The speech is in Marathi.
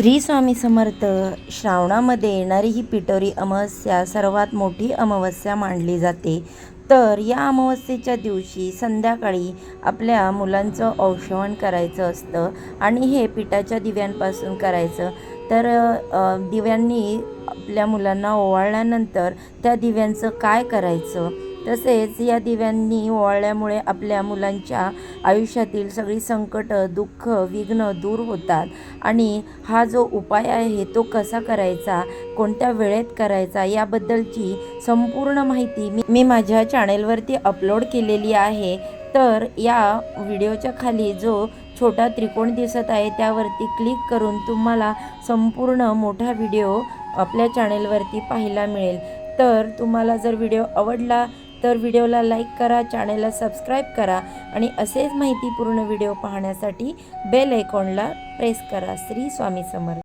श्री स्वामी समर्थ श्रावणामध्ये येणारी ही पिटोरी अमावस्या सर्वात मोठी अमावस्या मानली जाते. तर या अमावस्येच्या दिवशी संध्याकाळी आपल्या मुलांचं औषवण करायचं असतं आणि हे पिठाच्या दिव्यांपासून करायचं. तर दिव्यांनी आपल्या मुलांना ओवाळल्यानंतर त्या दिव्यांचं काय करायचं? तसेच या दिव्यांनी ओवाळल्यामुळे आपल्या मुलांच्या आयुष्यातील सगळी संकटं दुःख विघ्न दूर होतात. आणि हा जो उपाय आहे तो कसा करायचा कोणत्या वेळेत करायचा याबद्दलची संपूर्ण माहिती मी मी माझ्या चॅनेलवरती अपलोड केलेली आहे. तर या व्हिडिओच्या खाली जो छोटा त्रिकोण दिसत आहे त्यावरती क्लिक करून तुम्हाला संपूर्ण मोठा व्हिडिओ आपल्या चॅनेलवरती पाहायला मिळेल. तर तुम्हाला जर व्हिडिओ आवडला तर व्हिडिओला लाईक करा चॅनेलला सबस्क्राईब करा आणि असेच माहितीपूर्ण व्हिडिओ पाहण्यासाठी बेल आयकॉनला प्रेस करा. श्री स्वामी समर्थ.